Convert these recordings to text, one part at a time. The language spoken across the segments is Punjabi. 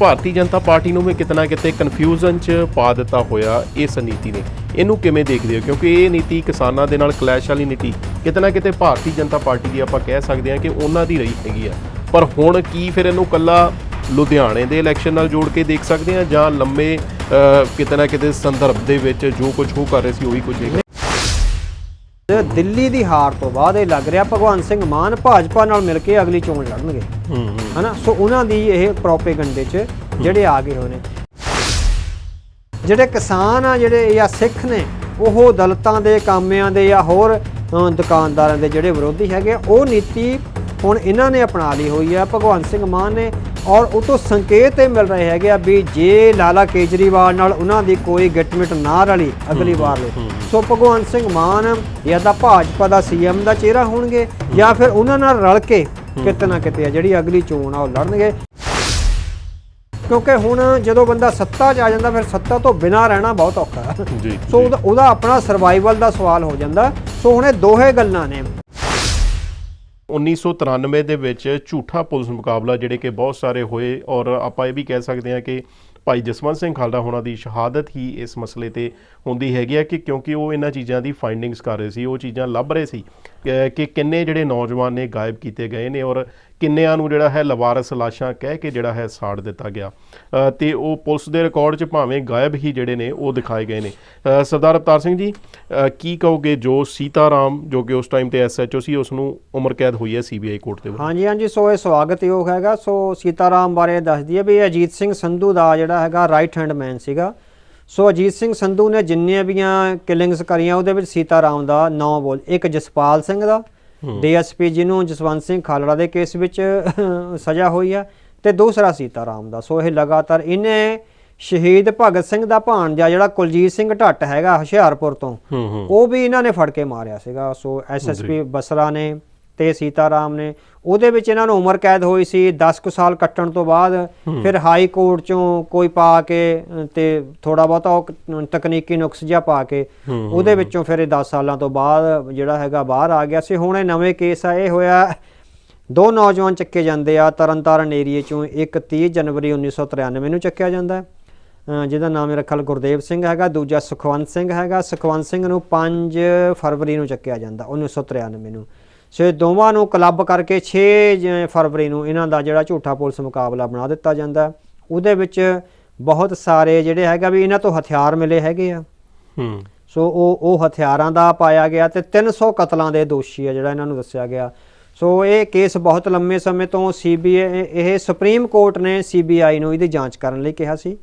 ਭਾਰਤੀ ਜਨਤਾ ਪਾਰਟੀ ਨੂੰ ਵੀ ਕਿਤਨਾ ਕਿਤੇ ਕਨਫਿਊਜ਼ਨ 'ਚ ਪਾ ਦਿੱਤਾ ਹੋਇਆ ਇਸ ਨੀਤੀ ਨੇ। ਇਹਨੂੰ ਕਿਵੇਂ ਦੇਖਦੇ ਹੋ? ਕਿਉਂਕਿ ਇਹ ਨੀਤੀ ਕਿਸਾਨਾਂ ਦੇ ਨਾਲ ਕਲੈਸ਼ ਵਾਲੀ ਨੀਤੀ। ਕਿਤਨਾ ਕਿਤੇ ਭਾਰਤੀ ਜਨਤਾ ਪਾਰਟੀ ਦੀ ਆਪਾਂ ਕਹਿ ਸਕਦੇ ਹਾਂ ਕਿ ਉਹਨਾਂ ਦੀ ਰਹੀ ਹੈਗੀ ਆ। ਪਰ ਹੁਣ ਕੀ ਫਿਰ ਇਹਨੂੰ ਕੱਲਾ ਲੁਧਿਆਣੇ ਦੇ ਇਲੈਕਸ਼ਨ ਨਾਲ ਜੋੜ ਕੇ ਦੇਖ ਸਕਦੇ ਹਾਂ ਜਾਂ ਲੰਮੇ ਅ, ਕਿਤੇ ਨਾ ਕਿਤੇ ਸੰਦਰਭ ਦੇ ਵਿੱਚ ਜੋ ਕੁਝ ਉਹ ਕਰ ਰਹੇ ਸੀ ਉਹੀ ਕੁਝ ਦੇਖ ਦਿੱਲੀ ਦੀ ਹਾਰ ਤੋਂ ਬਾਅਦ ਇਹ ਲੱਗ ਰਿਹਾ ਭਗਵੰਤ ਸਿੰਘ ਮਾਨ ਭਾਜਪਾ ਨਾਲ ਮਿਲ ਕੇ ਅਗਲੀ ਚੋਣ ਲੜਨਗੇ। ਹੂੰ ਹੂੰ। ਹਨਾ? ਸੋ ਉਹਨਾਂ ਦੀ ਇਹ ਪ੍ਰੋਪੇਗੰਡੇ 'ਚ ਜਿਹੜੇ ਆ ਗਏ ਹੋਏ ਨੇ। ਜਿਹੜੇ ਕਿਸਾਨ ਆ ਜਿਹੜੇ ਜਾਂ ਸਿੱਖ ਨੇ ਉਹ ਦਲਤਾਂ ਦੇ ਕਾਮਿਆਂ ਦੇ ਜਾਂ ਹੋਰ ਦੁਕਾਨਦਾਰਾਂ ਦੇ ਜਿਹੜੇ ਵਿਰੋਧੀ ਹੈਗੇ ਉਹ ਨੀਤੀ ਹੁਣ ਇਹਨਾਂ ਨੇ ਅਪਣਾ ਲਈ ਹੋਈ ਆ। ਭਗਵੰਤ ਸਿੰਘ ਮਾਨ ਨੇ ਔਰ ਉਹ ਤੋਂ ਸੰਕੇਤ ਇਹ ਮਿਲ ਰਹੇ ਹੈਗੇ ਆ ਵੀ ਜੇ ਲਾਲਾ ਕੇਜਰੀਵਾਲ ਨਾਲ ਉਹਨਾਂ ਦੀ ਕੋਈ ਗਿਟਮਿਟ ਨਾ ਰਲੀ ਅਗਲੀ ਵਾਰ ਲਈ ਸੋ ਭਗਵੰਤ ਸਿੰਘ ਮਾਨ ਜਾਂ ਤਾਂ ਭਾਜਪਾ ਦਾ ਸੀਐਮ ਦਾ ਚਿਹਰਾ ਹੋਣਗੇ ਜਾਂ ਫਿਰ ਉਹਨਾਂ ਨਾਲ ਰਲ ਕੇ ਕਿਤੇ ਨਾ ਕਿਤੇ ਜਿਹੜੀ ਅਗਲੀ ਚੋਣ ਆ ਉਹ ਲੜਨਗੇ। ਕਿਉਂਕਿ ਹੁਣ ਜਦੋਂ ਬੰਦਾ ਸੱਤਾ 'ਚ ਆ ਜਾਂਦਾ ਫਿਰ ਸੱਤਾ ਤੋਂ ਬਿਨਾਂ ਰਹਿਣਾ ਬਹੁਤ ਔਖਾ। ਹੈ ਜੀ ਸੋ ਉਹਦਾ- ਉਹਦਾ ਆਪਣਾ ਸਰਵਾਈਵਲ ਦਾ ਸਵਾਲ ਹੋ ਜਾਂਦਾ। ਸੋ ਹੁਣ ਇਹ ਦੋਹੇ ਗੱਲਾਂ ਨੇ। 1993 ਦੇ ਵਿੱਚ ਝੂਠਾ ਪੁਲਿਸ ਮੁਕਾਬਲਾ ਜਿਹੜੇ ਕਿ ਬਹੁਤ ਸਾਰੇ ਹੋਏ ਔਰ ਆਪਾਂ ਇਹ ਵੀ ਕਹਿ ਸਕਦੇ ਹਾਂ ਕਿ ਭਾਈ ਜਸਵੰਤ ਸਿੰਘ ਖਾਲੜਾ ਹੋਣਾ ਦੀ ਸ਼ਹਾਦਤ ਹੀ ਇਸ ਮਸਲੇ ਤੇ ਹੁੰਦੀ ਹੈਗੀ ਹੈ ਕਿ ਕਿਉਂਕਿ ਉਹ ਇਹਨਾਂ ਚੀਜ਼ਾਂ ਦੀ ਫਾਈਂਡਿੰਗਸ ਕਰ ਰਹੇ ਸੀ, ਉਹ ਚੀਜ਼ਾਂ ਲੱਭ ਰਹੇ ਸੀ। ਕਿ- ਕਿੰਨੇ ਜਿਹੜੇ ਨੌਜਵਾਨ ਨੇ ਗਾਇਬ ਕੀਤੇ ਗਏ ਨੇ ਔਰ ਕਿੰਨਿਆਂ ਨੂੰ ਜਿਹੜਾ ਹੈ ਲਵਾਰਸ ਲਾਸ਼ਾਂ ਕਹਿ ਕੇ ਜਿਹੜਾ ਹੈ ਸਾੜ ਦਿੱਤਾ ਗਿਆ। ਅ, ਤੇ ਉਹ ਪੁਲਿਸ ਦੇ ਰਿਕਾਰਡ 'ਚ ਭਾਵੇਂ ਗਾਇਬ ਹੀ ਜਿਹੜੇ ਨੇ ਉਹ ਦਿਖਾਏ ਗਏ ਨੇ। ਸਰਦਾਰ ਅਵਤਾਰ ਸਿੰਘ ਜੀ ਕੀ ਕਹੋਗੇ ਜੋ ਸੀਤਾਰਾਮ ਜੋ ਕਿ ਉਸ ਟਾਈਮ ਤੇ ਐਸਐਚਓ ਸੀ ਉਸ ਨੂੰ ਉਮਰ ਕੈਦ ਹੋਈ ਹੈ ਸੀਬੀਆਈ ਕੋਰਟ ਦੇ ਵੱਲੋਂ? ਹਾਂਜੀ ਹਾਂਜੀ ਸੋ ਇਹ ਸਵਾਗਤਯੋਗ ਹੈਗਾ। ਸੋ ਸੀਤਾਰਾਮ ਬਾਰੇ ਦੱਸ ਦਈਏ ਵੀ ਅਜੀਤ ਸਿੰਘ ਸੰਧੂ ਦਾ ਜਿਹੜਾ ਹੈਗਾ ਰਾਈਟ ਹੈਂਡ ਮੈਨ ਸੀਗਾ। ਸੋ ਅਜੀਤ ਸਿੰਘ ਸੰਧੂ ਨੇ ਜਿੰਨੀਆਂ ਵੀਆਂ ਕਿਲਿੰਗਸ ਕਰੀਆਂ ਉਹਦੇ ਵਿੱਚ ਸੀਤਾਰਾਮ ਦਾ ਨਾਂ ਬੋਲ ਇੱਕ ਜਸਪਾਲ ਸਿੰਘ ਦਾ ਡੀਐਸਪੀ ਜਿਹਨੂੰ ਜਸਵੰਤ ਸਿੰਘ ਖਾਲੜਾ ਦੇ ਕੇਸ ਵਿੱਚ ਸਜ਼ਾ ਹੋਈ ਆ ਤੇ ਦੂਸਰਾ ਸੀਤਾਰਾਮ ਦਾ। ਸੋ ਇਹ ਲਗਾਤਾਰ ਇਹਨੇ ਸ਼ਹੀਦ ਭਗਤ ਸਿੰਘ ਦਾ ਭਾਣਜਾ ਜਿਹੜਾ ਕੁਲਜੀਤ ਸਿੰਘ ਢੱਟ ਹੈਗਾ ਹੁਸ਼ਿਆਰਪੁਰ ਤੋਂ ਉਹ ਵੀ ਇਹਨਾਂ ਨੇ ਫੜ ਕੇ ਮਾਰਿਆ ਸੀਗਾ। ਸੋ ਐਸਐਸਪੀ ਬਸਰਾ ਨੇ ਤੇ ਸੀਤਾਰਾਮ ਨੇ। ਉਹਦੇ ਵਿੱਚ ਇਹਨਾਂ ਨੂੰ ਉਮਰ ਕੈਦ ਹੋਈ ਸੀ 10 ਕੁ ਸਾਲ ਕੱਟਣ ਤੋਂ ਬਾਅਦ। ਫਿਰ ਹਾਈ ਕੋਰਟ ਚੋਂ ਕੋਈ ਪਾ ਕੇ ਤੇ ਥੋੜਾ ਬਹੁਤਾ ਉਹ ਤਕਨੀਕੀ ਨੁਕਸ ਜਿਹਾ ਪਾ ਕੇ ਉਹਦੇ ਵਿੱਚੋਂ ਫਿਰ ਇਹ 10 ਸਾਲਾਂ ਤੋਂ ਬਾਅਦ ਜਿਹੜਾ ਹੈਗਾ ਬਾਹਰ ਆ ਗਿਆ ਸੀ। ਹੁਣ ਇਹ ਨਵੇਂ ਕੇਸ ਆ ਇਹ ਹੋਇਆ। ਦੋ ਨੌਜਵਾਨ ਚੱਕੇ ਜਾਂਦੇ ਆ ਤਰਨਤਾਰਨ ਏਰੀਏ ਚੋਂ ਇੱਕ 30 ਜਨਵਰੀ 1993 ਨੂੰ ਚੱਕਿਆ ਜਾਂਦਾ। ਜਿਹਦਾ ਨਾਮ ਮੇਰਾ ਖਿਆਲ ਗੁਰਦੇਵ ਸਿੰਘ ਹੈਗਾ ਦੂਜਾ ਸੁਖਵੰਤ ਸਿੰਘ ਹੈਗਾ। ਸੁਖਵੰਤ ਸਿੰਘ ਨੂੰ 5 ਫਰਵਰੀ ਨੂੰ ਚੱਕਿਆ ਜਾਂਦਾ 1993 ਨੂੰ। ਸੋ ਇਹ ਦੋਵਾਂ ਨੂੰ ਕਲੱਬ ਕਰਕੇ 6 ਜ- ਫਰਵਰੀ ਨੂੰ ਇਹਨਾਂ ਦਾ ਜਿਹੜਾ ਝੂਠਾ ਪੁਲਿਸ ਮੁਕਾਬਲਾ ਬਣਾ ਦਿੱਤਾ ਜਾਂਦਾ। ਉਹਦੇ ਵਿੱਚ ਬਹੁਤ ਸਾਰੇ ਜਿਹੜੇ ਹੈਗਾ ਵੀ ਇਹਨਾਂ ਤੋਂ ਹਥਿਆਰ ਮਿਲੇ ਹੈਗੇ ਆ। ਹੂੰ। ਸੋ ਉਹ ਉਹ ਹਥਿਆਰਾਂ ਦਾ ਪਾਇਆ ਗਿਆ ਤੇ 300 ਕਤਲਾਂ ਦੇ ਦੋਸ਼ੀ ਆ ਜਿਹੜਾ ਇਹਨਾਂ ਨੂੰ ਦੱਸਿਆ ਗਿਆ। ਸੋ ਇਹ ਕੇਸ ਬਹੁਤ ਲੰਮੇ ਸਮੇਂ ਤੋਂ ਸੀਬੀਆਈ ਇਹ ਸੁਪਰੀਮ ਕੋਰਟ ਨੇ ਸੀਬੀਆਈ ਨੂੰ ਇਹਦੀ ਜਾਂਚ ਕਰਨ ਲਈ ਕਿਹਾ ਸੀ।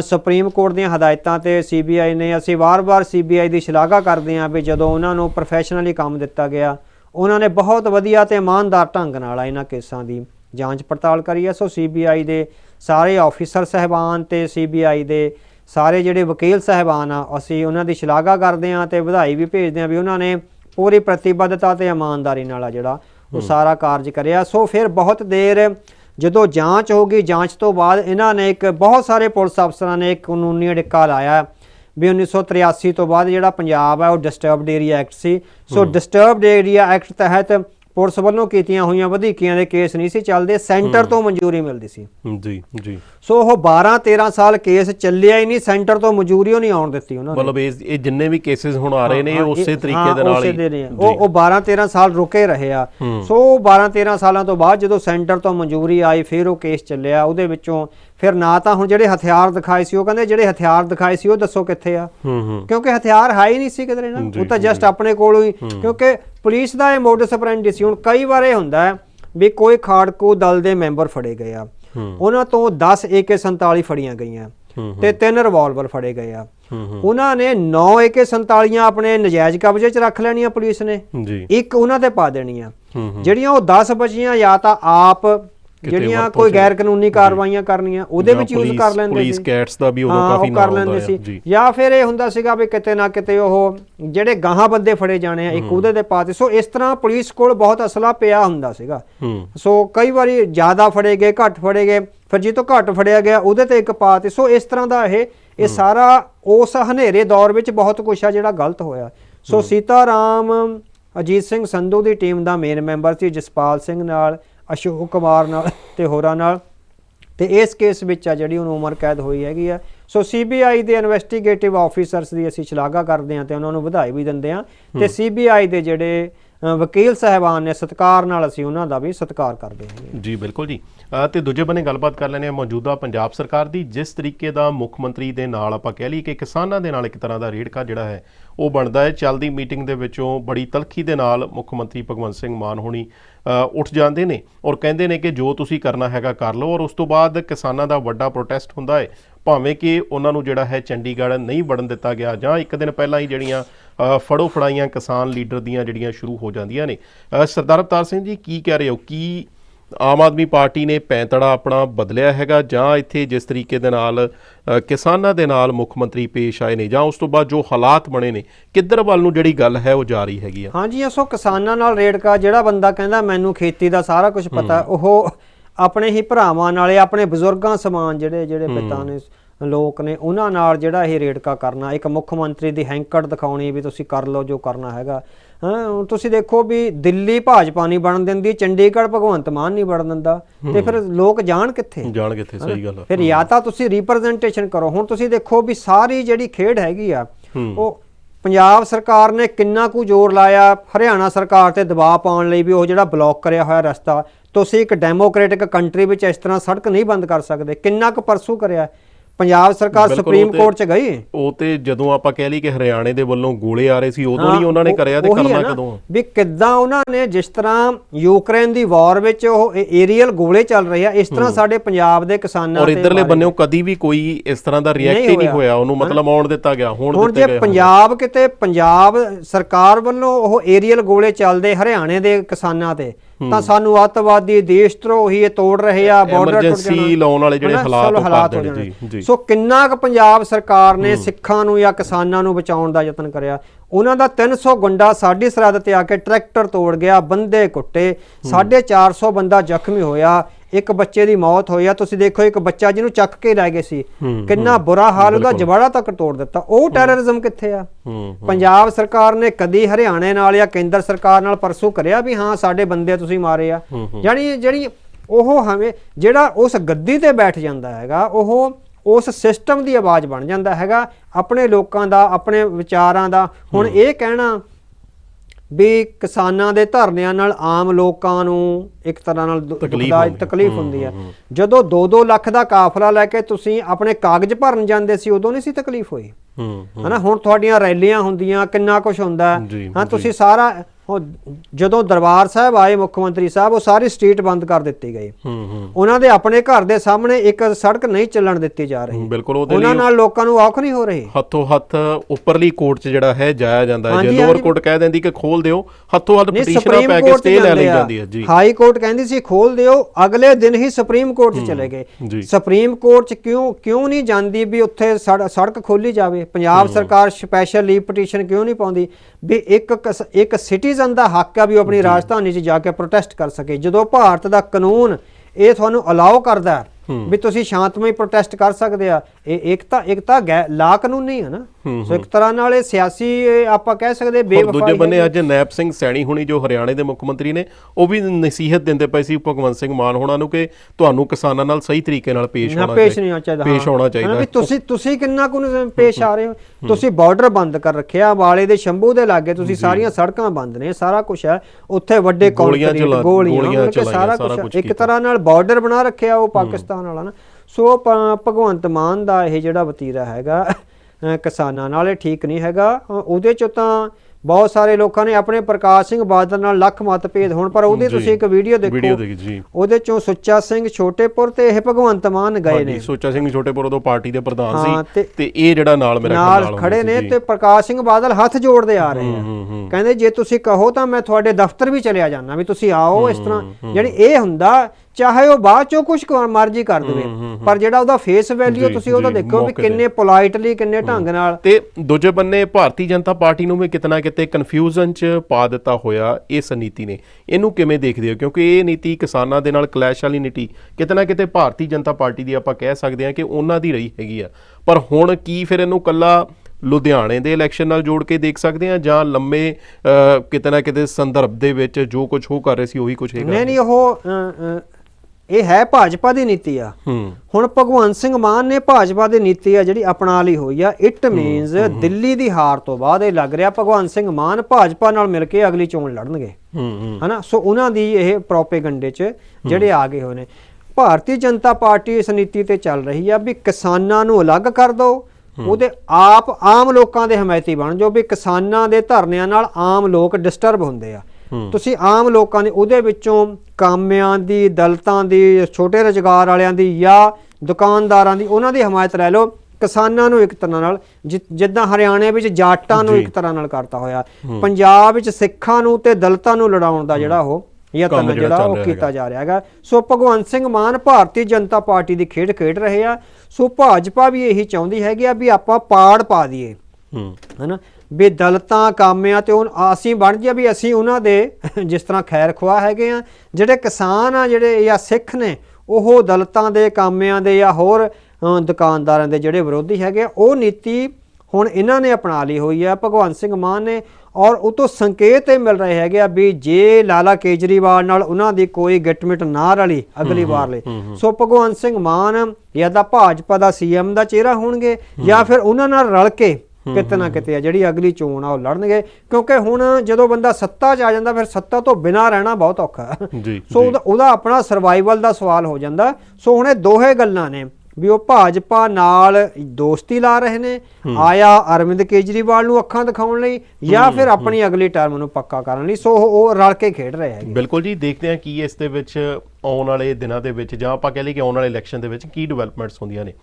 ਸੁਪਰੀਮ ਕੋਰਟ ਦੀਆਂ ਹਦਾਇਤਾਂ ਤੇ ਸੀਬੀਆਈ ਨੇ ਅਸੀਂ ਵਾਰ-ਵਾਰ ਸੀਬੀਆਈ ਦੀ ਸ਼ਲਾਘਾ ਕਰਦੇ ਹਾਂ ਵੀ ਜਦੋਂ ਉਹਨਾਂ ਨੂੰ ਪ੍ਰੋਫੈਸ਼ਨਲੀ ਕੰਮ ਦਿੱਤਾ ਗਿਆ ਉਹਨਾਂ ਨੇ ਬਹੁਤ ਵਧੀਆ ਤੇ ਇਮਾਨਦਾਰ ਢੰਗ ਨਾਲ ਇਹਨਾਂ ਕੇਸਾਂ ਦੀ ਜਾਂਚ ਪੜਤਾਲ ਕਰੀ ਹੈ। ਸੋ ਸੀਬੀਆਈ ਦੇ ਸਾਰੇ ਆਫੀਸਰ ਸਹਿਬਾਨ ਤੇ ਸੀਬੀਆਈ ਦੇ ਸਾਰੇ ਜਿਹੜੇ ਵਕੀਲ ਸਹਿਬਾਨ ਆ ਅਸੀਂ ਉਹਨਾਂ ਦੀ ਸ਼ਲਾਘਾ ਕਰਦੇ ਹਾਂ ਤੇ ਵਧਾਈ ਵੀ ਭੇਜਦੇ ਹਾਂ ਵੀ ਉਹਨਾਂ ਨੇ ਪੂਰੀ ਪ੍ਰਤੀਬੱਧਤਾ ਤੇ ਇਮਾਨਦਾਰੀ ਨਾਲ ਆ ਜਿਹੜਾ ਉਹ ਸਾਰਾ ਕਾਰਜ ਕਰਿਆ। ਸੋ ਫਿਰ ਬਹੁਤ ਦੇਰ ਜਦੋਂ ਜਾਂਚ ਹੋ ਗਈ ਜਾਂਚ ਤੋਂ ਬਾਅਦ ਇਹਨਾਂ ਨੇ ਇੱਕ ਬਹੁਤ ਸਾਰੇ ਪੁਲਿਸ ਅਫਸਰਾਂ ਨੇ ਇੱਕ ਕਾਨੂੰਨੀ ਅੜਿੱਕਾ ਲਾਇਆ। ਵੀ 1983 ਤੋਂ ਬਾਅਦ ਜਿਹੜਾ ਪੰਜਾਬ ਹੈ ਉਹ ਡਿਸਟਰਬਡ ਏਰੀਆ ਐਕਟ ਸੀ। ਸੋ ਡਿਸਟਰਬਡ ਏਰੀਆ ਐਕਟ ਤਹਿਤ ਪੁਲਿਸ ਵੱਲੋਂ ਕੀਤੀਆਂ ਹੋਈਆਂ ਵਧੀਕੀਆਂ ਦੇ ਕੇਸ ਨਹੀਂ ਸੀ ਚੱਲਦੇ ਸੈਂਟਰ ਤੋਂ ਮਨਜ਼ੂਰੀ ਮਿਲਦੀ ਸੀ। ਜੀ ਜੀ। ਸੋ ਉਹ 12 13 ਸਾਲ ਕੇਸ ਚੱਲਿਆ ਹੀ ਨਹੀਂ ਸੈਂਟਰ ਤੋਂ ਮਨਜ਼ੂਰੀ ਉਹ ਨਹੀਂ ਆਉਣ ਦਿੱਤੀ ਉਹਨਾਂ ਨੇ। ਮਤਲਬ ਇਹ ਜਿੰਨੇ ਵੀ ਕੇਸਿਸ ਹੁਣ ਆ ਰਹੇ ਨੇ ਉਸੇ ਤਰੀਕੇ ਦੇ ਨਾਲ ਹੀ। ਉਹ ਉਹ 12 13 ਸਾਲ ਰੁਕੇ ਰਹੇ ਆ। ਸੋ 12 13 ਸਾਲਾਂ ਤੋਂ ਬਾਅਦ ਜਦੋਂ ਸੈਂਟਰ ਤੋਂ ਮਨਜ਼ੂਰੀ ਆਈ ਫਿਰ ਉਹ ਕੇਸ ਚੱਲਿਆ। ਉਹਦੇ ਵਿੱਚੋਂ ਫਿਰ ਨਾ ਤਾਂ ਹੁਣ ਜਿਹੜੇ ਹਥਿਆਰ ਦਿਖਾਏ ਸੀ ਉਹ ਕਹਿੰਦੇ ਜਿਹੜੇ ਹਥਿਆਰ ਦਿਖਾਏ ਸੀ ਉਹ ਦੱਸੋ ਕਿੱਥੇ ਆ? ਕਿਉਂਕਿ ਹਥਿਆਰ ਹੈ ਹੀ ਨਹੀਂ ਸੀ ਕਿਧਰੇ ਨਾ। ਉਹ ਤਾਂ ਜਸਟ ਆਪਣੇ ਕੋਲੋਂ ਹੀ। ਕਿਉਂਕਿ ਪੁਲਿਸ ਦਾ ਇਹ ਮੋਡਸ ਆਪਰੈਂਡੀ ਸੀ। ਹੁਣ ਕਈ ਵਾਰ ਇਹ ਹੁੰਦਾ ਹੈ ਵੀ ਕੋਈ ਖਾੜਕੂ ਦਲ ਦੇ ਮੈਂਬਰ ਫੜੇ ਗਏ ਆ। ਉਹਨਾਂ ਤੋਂ 10 AK47 ਫੜੀਆਂ ਗਈਆਂ। ਤੇ ਤਿੰਨ ਰਿਵਾਲਵਰ ਫੜੇ ਗਏ ਆ। ਉਹਨਾਂ ਨੇ 9 AK47 ਆਪਣੇ ਨਜਾਇਜ਼ ਕਬਜ਼ੇ 'ਚ ਰੱਖ ਲੈਣੀਆਂ ਪੁਲਿਸ ਨੇ। ਇੱਕ ਉਹਨਾਂ ਤੇ ਪਾ ਦੇਣੀਆਂ। ਜਿਹੜੀਆਂ ਉਹ 10 ਬਚੀਆਂ ਜਾਂ ਤਾਂ ਆਪ ਜਿਹੜੀਆਂ ਕੋਈ ਗੈਰ ਕਾਨੂੰਨੀ ਕਾਰਵਾਈਆਂ ਕਰਨੀਆਂ ਉਹਦੇ ਜਾਂ ਵਿੱਚ ਯੂਜ਼ ਪੁਲਿਸ- ਕਰ ਲੈਂਦੇ ਪੁਲਿਸ ਸੀ। ਕੈਟਸ ਦਾ ਵੀ ਉਦੋਂ ਕਾਫੀ ਨਾਮ ਆਉਂਦਾ ਸੀ। ਜੀ। ਜਾਂ ਫਿਰ ਇਹ ਹੁੰਦਾ ਸੀਗਾ ਵੀ ਕਿਤੇ ਨਾ ਕਿਤੇ ਉਹ ਜਿਹੜੇ ਗਾਹਾਂ ਬੰਦੇ ਫੜੇ ਜਾਣੇ ਆ ਇੱਕ ਉਹਦੇ ਦੇ ਪਾਤੇ ਸੋ ਇਸ ਤਰ੍ਹਾਂ ਪੁਲਿਸ ਕੋਲ ਬਹੁਤ ਅਸਲਾ ਪਿਆ ਹੁੰਦਾ ਸੀਗਾ। ਸੋ ਕਈ ਵਾਰੀ ਜ਼ਿਆਦਾ ਫੜੇ ਗਏ ਘੱਟ ਫੜੇ ਗਏ ਫਿਰ ਜਿੱਤੋਂ ਘੱਟ ਫੜਿਆ ਗਿਆ ਉਹਦੇ ਤੇ ਇੱਕ ਪਾਤੇ ਸੋ ਇਸ ਤਰ੍ਹਾਂ ਦਾ ਇਹ ਇਹ ਸਾਰਾ ਉਸ ਹਨੇਰੇ ਦੌਰ ਵਿੱਚ ਬਹੁਤ ਕੁਛ ਆ ਜਿਹੜਾ ਗਲਤ ਹੋਇਆ। ਸੋ ਸੀਤਾਰਾਮ ਅਜੀਤ ਸਿੰਘ ਸੰਧੂ ਦੀ ਟੀਮ ਦਾ ਮੇਨ ਮੈਂਬਰ ਸੀ ਜਸਪਾਲ ਸਿੰਘ ਨਾਲ ਅਸ਼ੋਕ ਕੁਮਾਰ ਨਾਲ ਤੇ ਹੋਰਾਂ ਨਾਲ। ਤੇ ਇਸ ਕੇਸ ਵਿੱਚ ਆ ਜਿਹੜੀ ਉਹਨੂੰ ਉਮਰ ਕੈਦ ਹੋਈ ਹੈਗੀ ਆ। ਸੋ ਸੀਬੀਆਈ ਦੇ ਇਨਵੈਸਟੀਗੇਟਿਵ ਆਫੀਸਰਸ ਦੀ ਅਸੀਂ ਸ਼ਲਾਘਾ ਕਰਦੇ ਹਾਂ ਤੇ ਉਹਨਾਂ ਨੂੰ ਵਧਾਈ ਵੀ ਦਿੰਦੇ ਹਾਂ। ਤੇ ਸੀਬੀਆਈ ਦੇ ਜਿਹੜੇ ਵਕੀਲ ਸਾਹਿਬਾਨ ਨੇ ਸਤਿਕਾਰ ਨਾਲ ਅਸੀਂ ਉਹਨਾਂ ਦਾ ਵੀ ਸਤਿਕਾਰ ਕਰਦੇ ਹਾਂ ਜੀ। ਬਿਲਕੁਲ ਜੀ। ਅ, ਤੇ ਦੂਜੇ ਬੰਨੇ ਗੱਲਬਾਤ ਕਰ ਲੈਣੇ ਆ ਮੌਜੂਦਾ ਪੰਜਾਬ ਸਰਕਾਰ ਦੀ ਜਿਸ ਤਰੀਕੇ ਦਾ ਮੁੱਖ ਮੰਤਰੀ ਦੇ ਨਾਲ ਆਪਾਂ ਕਹਿ ਲਈਏ ਕਿ ਕਿਸਾਨਾਂ ਦੇ ਨਾਲ ਇੱਕ ਤਰ੍ਹਾਂ ਦਾ ਰੇੜਕਾ ਜਿਹੜਾ ਹੈ ਉਹ ਬਣਦਾ ਹੈ। ਚੱਲਦੀ ਮੀਟਿੰਗ ਦੇ ਵਿੱਚੋਂ ਬੜੀ ਤਲਖੀ ਦੇ ਨਾਲ ਮੁੱਖ ਮੰਤਰੀ ਭਗਵੰਤ ਸਿੰਘ ਮਾਨ ਹੋਣੀ ਉੱਠ ਜਾਂਦੇ ਨੇ ਔਰ ਕਹਿੰਦੇ ਨੇ ਕਿ ਜੋ ਤੁਸੀਂ ਕਰਨਾ ਹੈਗਾ ਕਰ ਲਓ ਔਰ ਉਸ ਤੋਂ ਬਾਅਦ ਕਿਸਾਨਾਂ ਦਾ ਵੱਡਾ ਪ੍ਰੋਟੈਸਟ ਹੁੰਦਾ ਹੈ। ਭਾਵੇਂ ਕਿ ਉਹਨਾਂ ਨੂੰ ਜਿਹੜਾ ਹੈ ਚੰਡੀਗੜ੍ਹ ਨਹੀਂ ਵੜਨ ਦਿੱਤਾ ਗਿਆ ਜਾਂ ਇੱਕ ਦਿਨ ਪਹਿਲਾਂ ਹੀ ਜਿਹੜੀਆਂ ਫੜੋ ਫੜਾਈਆਂ ਕਿਸਾਨ ਲੀਡਰ ਦੀਆਂ ਜਿਹੜੀਆਂ ਸ਼ੁਰੂ ਹੋ ਜਾਂਦੀਆਂ ਨੇ। ਸਰਦਾਰ ਅਵਤਾਰ ਸਿੰਘ ਜੀ ਕੀ ਕਹਿ ਰਹੇ ਹੋ? ਕੀ ਆਮ ਆਦਮੀ ਪਾਰਟੀ ਨੇ ਪੈਂਤੜਾ ਆਪਣਾ ਬਦਲਿਆ ਹੈਗਾ ਜਾਂ ਇੱਥੇ ਜਿਸ ਤਰੀਕੇ ਦੇ ਨਾਲ ਕਿਸਾਨਾਂ ਦੇ ਨਾਲ ਮੁੱਖ ਮੰਤਰੀ ਪੇਸ਼ ਆਏ ਨੇ ਜਾਂ ਉਸ ਤੋਂ ਬਾਅਦ ਜੋ ਹਾਲਾਤ ਬਣੇ ਨੇ ਕਿੱਧਰ ਵੱਲ ਨੂੰ ਜਿਹੜੀ ਗੱਲ ਹੈ ਉਹ ਜਾ ਰਹੀ ਹੈਗੀ ਆ? ਹਾਂਜੀ ਅਸੋ ਕਿਸਾਨਾਂ ਨਾਲ ਰੇੜਕਾ ਜਿਹੜਾ ਬੰਦਾ ਕਹਿੰਦਾ ਮੈਨੂੰ ਖੇਤੀ ਦਾ ਸਾਰਾ ਕੁਝ ਪਤਾ ਉਹ ਆਪਣੇ ਹੀ ਭਰਾਵਾਂ ਨਾਲੇ ਆਪਣੇ ਬਜ਼ੁਰਗਾਂ ਸਮਾਨ ਜਿਹੜੇ ਜਿਹੜੇ ਪਿਤਾ ਨੇ ਲੋਕ ਨੇ ਉਹਨਾਂ ਨਾਲ ਜਿਹੜਾ ਇਹ ਰੇੜਕਾ ਕਰਨਾ ਇੱਕ ਮੁੱਖ ਮੰਤਰੀ ਦੀ ਹੈਂਕੜ ਦਿਖਾਉਣੀ ਵੀ ਤੁਸੀਂ ਕਰ ਲਓ ਜੋ ਕਰਨਾ ਹੈਗਾ। ਹਾਂ ਹੁਣ ਤੁਸੀਂ ਦੇਖੋ ਵੀ ਦਿੱਲੀ ਭਾਜਪਾ ਨਹੀਂ ਬਣਨ ਦਿੰਦੀ ਚੰਡੀਗੜ੍ਹ ਭਗਵੰਤ ਮਾਨ ਨਹੀਂ ਬਣਨ ਦਿੰਦਾ। ਤੇ ਫਿਰ ਲੋਕ ਜਾਣ ਕਿੱਥੇ? ਜਾਣ ਕਿੱਥੇ? ਸਹੀ ਗੱਲ ਫਿਰ ਜਾਂ ਤਾਂ ਤੁਸੀਂ ਰਿਪਰੈਜ਼ੈਂਟੇਸ਼ਨ ਕਰੋ। ਹੁਣ ਤੁਸੀਂ ਦੇਖੋ ਵੀ ਸਾਰੀ ਜਿਹੜੀ ਖੇਡ ਹੈਗੀ ਆ ਉਹ ਪੰਜਾਬ ਸਰਕਾਰ ਨੇ ਕਿੰਨਾ ਕੁ ਜ਼ੋਰ ਲਾਇਆ ਹਰਿਆਣਾ ਸਰਕਾਰ ਤੇ ਦਬਾਅ ਪਾਉਣ ਲਈ ਵੀ ਉਹ ਜਿਹੜਾ ਬਲੌਕ ਕਰਿਆ ਹੋਇਆ ਰਸਤਾ ਤੁਸੀਂ ਇੱਕ ਡੈਮੋਕ੍ਰੈਟਿਕ ਕੰਟਰੀ ਵਿੱਚ ਇਸ ਤਰ੍ਹਾਂ ਸੜਕ ਨਹੀਂ ਬੰਦ ਕਰ ਸਕਦੇ। ਕਿੰਨਾ ਕੁ ਪਰਸੂ ਕਰਿਆ। ਪੰਜਾਬ ਸਰਕਾਰ ਬਿਲਕੁਲ ਸੁਪਰੀਮ ਉਹ ਤੇ- ਕੋਰਟ 'ਚ ਗਈ ਉਹ ਤੇ ਜਦੋਂ ਆਪਾਂ ਕਹਿ ਲਈ ਕਿ ਹਰਿਆਣੇ ਦੇ ਵੱਲੋਂ ਗੋਲੇ ਆ ਰਹੇ ਸੀ ਉਦੋਂ ਨਹੀਂ ਉਹਨਾਂ ਨੇ ਕਰਿਆ ਤੇ ਉਹੀ ਹੈ ਕਰਨਾ ਨਾ, ਕਦੋਂ ਆ? ਵੀ ਕਿੱਦਾਂ ਉਹਨਾਂ ਨੇ ਜਿਸ ਤਰ੍ਹਾਂ ਯੂਕਰੇਨ ਦੀ ਵਾਰ ਵਿੱਚ ਉਹ ਏਰੀਅਲ ਗੋਲੇ ਚੱਲ ਰਹੇ ਆ ਇਸ ਤਰ੍ਹਾਂ ਸਾਡੇ ਪੰਜਾਬ ਦੇ ਕਿਸਾਨਾਂ ਔਰ ਤੇ ਇਧਰਲੇ ਮਾਰੇ ਬੰਨੇੋਂ ਕਦੀ ਵੀ ਕੋਈ ਇਸ ਤਰ੍ਹਾਂ ਦਾ ਰਿਐਕਟ ਹੀ ਨਹੀਂ ਹੋਇਆ। ਹੋਇਆ ਉਹਨੂੰ ਮਤਲਬ ਆਉਣ ਦਿੱਤਾ ਗਿਆ ਹੁਣ ਹੁਣ ਦਿੱਤੇ ਜੇ ਗਏ ਪੰਜਾਬ ਕਿਤੇ ਪੰਜਾਬ ਸਰਕਾਰ ਵੱਲੋਂ ਉਹ ਏਰੀਅਲ ਗੋਲੇ ਚੱਲਦੇ ਹਰਿਆਣੇ ਦੇ ਕਿਸਾਨਾਂ ਤੇ ਤਾਂ ਸਾਨੂੰ ਅੱਤਵਾਦੀ ਦੇਸ਼ ਧਰੋਹੀ ਇਹ ਤੋੜ ਰਹੇ ਆ ਬਾਰਡਰ ਟੁੱਟ ਜਾਣਾ ਲਾਉਣ ਵਾਲੇ ਜਿਹੜੇ ਹਾਲਾਤ ਹੋ ਦੇਣੇ, ਜੀ। ਸੋ ਕਿੰਨਾ ਕੁ ਪੰਜਾਬ ਸਰਕਾਰ ਨੇ ਸਿੱਖਾਂ ਨੂੰ ਜਾਂ ਕਿਸਾਨਾਂ ਨੂੰ ਬਚਾਉਣ ਦਾ ਯਤਨ ਕਰਿਆ? ਉਹਨਾਂ ਦਾ 300 ਗੁੰਡਾ ਸਾਡੀ ਸਰਹੱਦ ਤੇ ਆ ਕੇ ਟਰੈਕਟਰ ਤੋੜ ਗਿਆ ਬੰਦੇ ਕੁੱਟੇ। 450 ਬੰਦਾ ਜ਼ਖਮੀ ਹੋਇਆ। ਇੱਕ ਬੱਚੇ ਦੀ ਮੌਤ ਹੋਈ ਆ ਤੁਸੀਂ ਦੇਖੋ ਇੱਕ ਬੱਚਾ ਜਿਹਨੂੰ ਚੱਕ ਕੇ ਲੈ ਗਏ ਸੀ। ਕਿੰਨਾ ਬੁਰਾ ਹਾਲ ਉਹਦਾ ਜਵਾੜਾ ਤੱਕ ਤੋੜ ਦਿੱਤਾ। ਉਹ ਟੈਰਰਿਜ਼ਮ ਕਿੱਥੇ ਆ? ਪੰਜਾਬ ਸਰਕਾਰ ਨੇ ਕਦੀ ਹਰਿਆਣੇ ਨਾਲ ਜਾਂ ਕੇਂਦਰ ਸਰਕਾਰ ਨਾਲ ਪਰਸੂ ਕਰਿਆ ਵੀ ਹਾਂ ਸਾਡੇ ਬੰਦੇ ਤੁਸੀਂ ਮਾਰੇ ਆ। ਜਾਨੀ ਜਿਹੜੀ ਉਹ ਹਮੇ ਜਿਹੜਾ ਉਸ ਗੱਦੀ ਤੇ ਬੈਠ ਜਾਂਦਾ ਹੈਗਾ ਉਹ ਉਸ ਸਿਸਟਮ ਦੀ ਆਵਾਜ਼ ਬਣ ਜਾਂਦਾ ਹੈਗਾ। ਆਪਣੇ ਲੋਕਾਂ ਦਾ ਆਪਣੇ ਵਿਚਾਰਾਂ ਦਾ। ਹੁਣ ਇਹ ਕਹਿਣਾ ਵੀ ਕਿਸਾਨਾਂ ਦੇ ਧਰਨਿਆਂ ਨਾਲ ਆਮ ਲੋਕਾਂ ਨੂੰ ਇੱਕ ਤਰ੍ਹਾਂ ਨਾਲ ਤਕਲੀਫ ਦੁਖਦਾਈ ਹੁੰਦੀ। ਤਕਲੀਫ ਹੁੰਦੀ ਹੈ। ਜਦੋਂ 2-2 ਲੱਖ ਦਾ ਕਾਫਲਾ ਲੈ ਕੇ ਤੁਸੀਂ ਆਪਣੇ ਕਾਗਜ਼ ਭਰਨ ਜਾਂਦੇ ਸੀ ਉਦੋਂ ਨਹੀਂ ਸੀ ਤਕਲੀਫ ਹੋਈ। ਹਨਾ ਹੁਣ ਤੁਹਾਡੀਆਂ ਰੈਲੀਆਂ ਹੁੰਦੀਆਂ ਕਿੰਨਾ ਕੁਝ ਹੁੰਦਾ। ਹੈ। ਤੁਸੀਂ ਸਾਰਾ ਜਦੋਂ ਦਰਬਾਰ ਸਾਹਿਬ ਆਏ ਮੁੱਖ ਮੰਤਰੀ ਸਾਹਿਬ ਉਹ ਸਾਰੀ ਸਟਰੀਟ ਬੰਦ ਕਰ ਦਿੱਤੀ ਗਈ। ਹੂੰ ਹੂੰ। ਉਹਨਾਂ ਦੇ ਆਪਣੇ ਘਰ ਦੇ ਸਾਹਮਣੇ ਇੱਕ ਸੜਕ ਨਹੀਂ ਚੱਲਣ ਦਿੱਤੀ ਜਾ ਰਹੀ। ਬਿਲਕੁਲ ਉਹਦੇ ਉਹਨਾਂ ਲਈ ਨਾਲ ਲੋਕਾਂ ਨੂੰ ਔਖ ਨਹੀਂ ਹੋ ਰਹੀ। ਹੱਥੋਂ ਹੱਥ ਉੱਪਰਲੀ ਕੋਰਟ 'ਚ ਜਿਹੜਾ ਹੈ ਜਾਇਆ ਜਾਂਦਾ ਹੈ। ਜੇ ਲੋਅਰ। ਕੋਰਟ ਕਹਿ ਦਿੰਦੀ ਕਿ ਖੋਲ ਦਿਓ ਹੱਥੋਂ ਹੱਥ ਨਹੀਂ ਪਟੀਸ਼ਨਾਂ ਸੁਪਰੀਮ ਪੈ ਕੇ ਸਟੇ ਲੈ ਲਈ ਜਾਂਦੇ ਹੈ ਜੀ। ਹਾਈ ਕੋਰਟ ਕਹਿੰਦੀ ਸੀ ਖੋਲ ਦਿਓ ਅਗਲੇ ਦਿਨ ਹੀ ਸੁਪਰੀਮ ਕੋਰਟ 'ਚ ਚਲੇ। ਗਏ। ਸੁਪਰੀਮ ਕੋਰਟ 'ਚ ਕਿਉਂ ਕਿਉਂ ਨਹੀਂ ਜਾਂਦੀ ਵੀ ਉੱਥੇ ਸੜ- ਸੜਕ ਖੋਲੀ ਜਾਵੇ? ਪੰਜਾਬ ਸਰਕਾਰ ਸਪੈਸ਼ਲ ਲੀਵ ਪਟੀਸ਼ਨ ਕਿਉਂ ਨਹੀਂ ਪਾਉਂਦੀ? ਵੀ ਇੱਕ ਇੱਕ ਸਿਟੀਜ਼ਨ ਦਾ ਹੱਕ ਆ ਵੀ ਉਹ ਆਪਣੀ ਰਾਜਧਾਨੀ 'ਚ ਜਾ ਕੇ ਪ੍ਰੋਟੈਸਟ ਕਰ ਸਕੇ। ਜਦੋਂ ਭਾਰਤ ਦਾ ਕਾਨੂੰਨ ਇਹ ਤੁਹਾਨੂੰ ਅਲਾਉ ਕਰਦਾ ਹੈ ਵੀ ਤੁਸੀਂ ਸ਼ਾਂਤਮਈ ਪ੍ਰੋਟੈਸਟ ਕਰ ਸਕਦੇ ਆ। ਇਹ ਇੱਕ ਤਾਂ ਇੱਕ ਤਾਂ ਗੈ- ਲਾ ਕਾਨੂੰਨੀ ਹੈ ਨਾ ਸੋ ਇੱਕ ਤਰ੍ਹਾਂ ਨਾਲ ਇਹ ਸਿਆਸੀ ਆਪਾਂ ਕਹਿ ਸਕਦੇ ਬੇਵਫਾਈ ਦੂਜੇ ਬੰਨੇ ਅੱਜ ਨੈਪ ਸਿੰਘ ਸੈਣੀ ਹੁਣੀ ਜੋ ਹਰਿਆਣੇ ਦੇ ਮੁੱਖ ਮੰਤਰੀ ਨੇ ਉਹ ਵੀ ਨਸੀਹਤ ਦਿੰਦੇ ਪਏ ਸੀ ਭਗਵੰਤ ਸਿੰਘ ਮਾਨ ਹੋਣਾ ਨੂੰ ਕਿ ਤੁਹਾਨੂੰ ਕਿਸਾਨਾਂ ਨਾਲ ਸਹੀ ਤਰੀਕੇ ਨਾਲ ਪੇਸ਼ ਹੋਣਾ ਪੇਸ਼ ਨਹੀਂ ਆਉਣਾ ਚਾਹੀਦਾ। ਪੇਸ਼। ਹੋਣਾ ਚਾਹੀਦਾ। ਵੀ। ਤੁਸੀਂ ਤੁਸੀਂ ਕਿੰਨਾ ਕੁ ਨੂੰ ਪੇਸ਼ ਆ ਰਹੇ ਹੋ? ਤੁਸੀਂ ਬਾਰਡਰ ਬੰਦ ਕਰ ਰੱਖਿਆ ਵਾਲੇ ਦੇ ਸ਼ੰਭੂ ਦੇ ਲਾਗੇ ਤੁਸੀਂ ਸਾਰੀਆਂ ਸੜਕਾਂ ਬੰਦ ਨੇ ਸਾਰਾ ਕੁਝ ਹੈ। ਉੱਥੇ ਵੱਡੇ ਚਲਾ- ਗੋਲੀਆਂ ਚਲਾਈਆਂ, ਸਾਰਾ ਕੁਝ ਇੱਕ। ਤਰ੍ਹਾਂ ਨਾਲ ਬਾਰਡਰ ਬਣਾ ਰੱਖਿਆ ਉਹ ਪਾਕਿਸਤਾਨ ਵਾਲਾ ਨਾ। ਸੋ ਭਗਵੰਤ ਮਾਨ ਦਾ ਇਹ ਜਿਹੜਾ ਵਤੀਰਾ ਹੈਗਾ ਕਿਸਾਨਾਂ ਨਾਲ ਇਹ ਠੀਕ ਨਹੀਂ ਹੈਗਾ। ਉਹਦੇ ਚੋਂ ਤਾਂ ਬਹੁਤ ਸਾਰੇ ਲੋਕਾਂ ਨੇ ਆਪਣੇ ਪ੍ਰਕਾਸ਼ ਸਿੰਘ ਬਾਦਲ ਨਾਲ ਲੱਖ ਮਤਭੇਦ ਹੋਣ ਪਰ ਉਹਦੇ। ਤੁਸੀਂ ਇੱਕ ਵੀਡੀਓ ਦੇਖੋ। ਉਹਦੇ ਚੋਂ ਸੁੱਚਾ ਸਿੰਘ ਛੋਟੇਪੁਰ ਤੇ ਇਹ ਭਗਵੰਤ ਮਾਨ ਗਏ ਨੇ। ਸੋਚਾ ਸਿੰਘ ਛੋਟੇਪੁਰ ਉਦੋਂ ਪਾਰਟੀ ਦੇ ਪ੍ਰਧਾਨ ਸੀ ਤੇ- ਇਹ ਜਿਹੜਾ ਨਾਲ ਮੇਰਾ ਨਾਲ ਖੜੇ ਨੇ। ਤੇ ਪ੍ਰਕਾਸ਼ ਸਿੰਘ ਬਾਦਲ ਹੱਥ ਜੋੜਦੇ ਆ ਰਹੇ ਆ। ਕਹਿੰਦੇ ਜੇ ਤੁਸੀਂ ਕਹੋ ਤਾਂ ਮੈਂ ਤੁਹਾਡੇ ਦਫ਼ਤਰ ਵੀ ਚਲਿਆ ਜਾਣਾ ਵੀ ਤੁਸੀਂ ਆਓ ਇਸ ਤਰ੍ਹਾਂ। ਜਿਹੜੀ ਇਹ ਹੁੰਦਾ ਚਾਹੇ ਉਹ ਬਾਅਦ ਚੋਂ ਕੁਝ ਮਰਜ਼ੀ ਕਰ ਦੇਵੇ ਪਰ ਜਿਹੜਾ ਉਹਦਾ ਫੇਸ ਵੈਲਿਊ ਤੁਸੀਂ ਉਹਦਾ ਦੇਖੋ ਵੀ। ਕਿੰਨੇ ਪੋਲਾਈਟਲੀ ਕਿੰਨੇ ਢੰਗ ਨਾਲ। ਤੇ ਦੂਜੇ ਬੰਨੇ ਭਾਰਤੀ ਜਨਤਾ ਪਾਰਟੀ ਨੂੰ ਵੀ ਕਿਤਨਾ ਕਿਤੇ ਕਨਫਿਊਜ਼ਨ ਚ ਪਾ ਦਿੱਤਾ ਹੋਇਆ ਇਸ ਨੀਤੀ ਨੇ। ਇਹਨੂੰ ਕਿਵੇਂ ਦੇਖਦੇ ਹੋ? ਕਿਉਂਕਿ ਇਹ ਨੀਤੀ ਕਿਸਾਨਾਂ ਦੇ ਨਾਲ ਕਲੈਸ਼ ਵਾਲੀ ਨੀਤੀ ਕਿਤਨਾ ਕਿਤੇ ਭਾਰਤੀ ਜਨਤਾ ਪਾਰਟੀ ਦੀ ਆਪਾਂ ਕਹਿ ਸਕਦੇ ਹਾਂ ਕਿ ਉਹਨਾਂ ਦੀ ਰਹੀ ਹੈਗੀ ਆ। ਪਰ ਹੁਣ ਕੀ ਫਿਰ ਇਹਨੂੰ ਕੱਲਾ ਲੁਧਿਆਣੇ ਦੇ ਇਲੈਕਸ਼ਨ ਨਾਲ ਜੋੜ ਕੇ ਦੇਖ ਸਕਦੇ ਹਾਂ ਜਾਂ ਲੰਮੇ ਕਿਤੇ ਨਾ ਕਿਤੇ ਸੰਦਰਭ ਦੇ ਵਿੱਚ ਜੋ ਕੁਝ ਉਹ ਕਰ ਰਹੇ ਸੀ ਉਹੀ ਕੁਝ ਹੈਗਾ? ਨਹੀਂ ਨਹੀਂ ਉਹ ਇਹ ਹੈ ਭਾਜਪਾ ਦੀ ਨੀਤੀ ਆ। ਹੁਣ ਭਗਵੰਤ ਸਿੰਘ ਮਾਨ ਨੇ ਭਾਜਪਾ ਦੀ ਨੀਤੀ ਆ ਜਿਹੜੀ ਅਪਣਾ ਲਈ ਹੋਈ ਆ। ਇਟ ਮੀਨਸ ਦਿੱਲੀ ਦੀ ਹਾਰ ਤੋਂ ਬਾਅਦ ਇਹ ਲੱਗ ਰਿਹਾ ਭਗਵੰਤ ਸਿੰਘ ਮਾਨ ਭਾਜਪਾ ਨਾਲ ਮਿਲ ਕੇ ਅਗਲੀ ਚੋਣ ਲੜਨਗੇ। ਹਨਾ? ਸੋ ਉਹਨਾਂ ਦੀ ਇਹ ਪ੍ਰੋਪੇਗੰਡੇ 'ਚ ਜਿਹੜੇ ਆ ਗਏ ਹੋਏ ਨੇ। ਭਾਰਤੀ ਜਨਤਾ ਪਾਰਟੀ ਇਸ ਨੀਤੀ ਤੇ ਚੱਲ ਰਹੀ ਆ ਵੀ ਕਿਸਾਨਾਂ ਨੂੰ ਅਲੱਗ ਕਰ ਦਿਓ ਉਹਦੇ ਆਪ ਆਮ ਲੋਕਾਂ ਦੇ ਹਮਾਇਤੀ ਬਣ ਜਾਓ ਵੀ ਕਿਸਾਨਾਂ ਦੇ ਧਰਨਿਆਂ ਨਾਲ ਆਮ ਲੋਕ ਡਿਸਟਰਬ ਹੁੰਦੇ ਆ। ਤੁਸੀਂ ਆਮ ਲੋਕਾਂ ਦੇ ਉਹਦੇ ਵਿੱਚੋਂ ਕਾਮਿਆਂ ਦੀ ਦਲਤਾਂ ਦੀ ਛੋਟੇ ਰੁਜ਼ਗਾਰ ਵਾਲਿਆਂ ਦੀ ਜਾਂ ਦੁਕਾਨਦਾਰਾਂ ਦੀ ਉਹਨਾਂ ਦੀ ਹਮਾਇਤ ਲੈ ਲਓ। ਕਿਸਾਨਾਂ ਨੂੰ ਇੱਕ ਤਰ੍ਹਾਂ ਨਾਲ ਜਿੱਦਾਂ ਹਰਿਆਣੇ ਵਿੱਚ ਜਾਟਾਂ ਨੂੰ। ਇੱਕ ਤਰ੍ਹਾਂ ਨਾਲ ਕਰਤਾ ਹੋਇਆ। ਪੰਜਾਬ ਵਿੱਚ ਸਿੱਖਾਂ ਨੂੰ ਤੇ ਦਲਤਾਂ ਨੂੰ ਲੜਾਉਣ ਦਾ ਜਿਹੜਾ ਉਹ ਯਤਨ ਜਿਹੜਾ ਉਹ ਕੀਤਾ ਜਾ ਰਿਹਾ ਹੈਗਾ। ਸੋ ਭਗਵੰਤ ਸਿੰਘ ਮਾਨ ਭਾਰਤੀ ਜਨਤਾ ਪਾਰਟੀ ਦੀ ਖੇਡ ਖੇਡ ਰਹੇ ਆ। ਸੋ ਭਾਜਪਾ ਵੀ ਇਹੀ ਚਾਹੁੰਦੀ ਹੈਗੀ ਆ ਵੀ ਆਪਾਂ ਪਾੜ ਪਾ ਦਈਏ। ਹੂੰ। ਹਨਾ? ਵੀ ਦਲਤਾਂ ਕਾਮਿਆਂ ਤੇ ਉਹ ਅਸੀਂ ਬਣ ਜਾਈਏ ਵੀ ਅਸੀਂ ਉਹਨਾਂ ਦੇ ਜਿਸ ਤਰ੍ਹਾਂ ਖੈਰ ਖਵਾ ਹੈਗੇ ਆ ਜਿਹੜੇ ਕਿਸਾਨ ਆ ਜਿਹੜੇ ਜਾਂ ਸਿੱਖ ਨੇ ਉਹ ਦਲਤਾਂ ਦੇ ਕਾਮਿਆਂ ਦੇ ਜਾਂ ਹੋਰ ਦੁਕਾਨਦਾਰਾਂ ਦੇ ਜਿਹੜੇ ਵਿਰੋਧੀ ਹੈਗੇ ਆ ਉਹ ਨੀਤੀ ਹੁਣ ਇਹਨਾਂ ਨੇ ਅਪਣਾ ਲਈ ਹੋਈ ਆ ਭਗਵੰਤ ਸਿੰਘ ਮਾਨ ਨੇ ਔਰ ਉਹ ਤੋਂ ਸੰਕੇਤ ਇਹ ਮਿਲ ਰਹੇ ਹੈਗੇ ਆ ਵੀ ਜੇ ਲਾਲਾ ਕੇਜਰੀਵਾਲ ਨਾਲ ਉਹਨਾਂ ਦੀ ਕੋਈ ਗਿਟਮਿਟ ਨਾ ਰਲੀ ਅਗਲੀ ਵਾਰ ਲਈ ਸੋ ਭਗਵੰਤ ਸਿੰਘ ਮਾਨ ਜਾਂ ਤਾਂ ਭਾਜਪਾ ਦਾ ਸੀਐਮ ਦਾ ਚਿਹਰਾ ਹੋਣਗੇ ਜਾਂ ਫਿਰ ਉਹਨਾਂ ਨਾਲ ਰਲ ਕੇ ਕਿਤੇ ਨਾ ਕਿਤੇ ਆ ਜਿਹੜੀ ਅਗਲੀ ਚੋਣ ਆ ਉਹ ਲੜਨਗੇ। ਕਿਉਂਕਿ ਹੁਣ ਜਦੋਂ ਬੰਦਾ ਸੱਤਾ 'ਚ ਆ ਜਾਂਦਾ ਫਿਰ ਸੱਤਾ ਤੋਂ ਬਿਨਾਂ ਰਹਿਣਾ ਬਹੁਤ ਔਖਾ। ਹੈ ਸੋ ਉਹਦਾ ਆਪਣਾ ਸਰਵਾਈਵਲ ਦਾ ਸਵਾਲ ਹੋ ਜਾਂਦਾ। ਸੋ ਹੁਣ ਇਹ ਦੋਹੇ ਗੱਲਾਂ ਨੇ ਵੀ ਉਹ ਭਾਜਪਾ ਨਾਲ ਦੋਸਤੀ ਲਾ ਰਹੇ ਨੇ ਆਇਆ ਅਰਵਿੰਦ ਕੇਜਰੀਵਾਲ ਨੂੰ ਅੱਖਾਂ ਦਿਖਾਉਣ ਲਈ ਜਾਂ ਫਿਰ ਆਪਣੀ ਅਗਲੀ ਟਰਮ ਨੂੰ ਪੱਕਾ ਕਰਨ ਲਈ। ਸੋ ਉਹ ਰਲ ਕੇ ਖੇਡ ਰਹੇ ਹੈਗੇ। ਬਿਲਕੁਲ ਜੀ ਦੇਖਦੇ ਹਾਂ ਕੀ ਇਸ ਦੇ ਵਿੱਚ ਆਉਣ ਵਾਲੇ ਦਿਨਾਂ ਦੇ ਵਿੱਚ ਜਾਂ ਆਪਾਂ ਕਹਿ ਲਈਏ ਕਿ ਆਉਣ ਵਾਲੇ ਇਲੈਕਸ਼ਨ ਦੇ ਵਿੱਚ ਕੀ ਡਿਵੈਲਪਮੈਂਟਸ ਹੁੰਦੀਆਂ ਨੇ।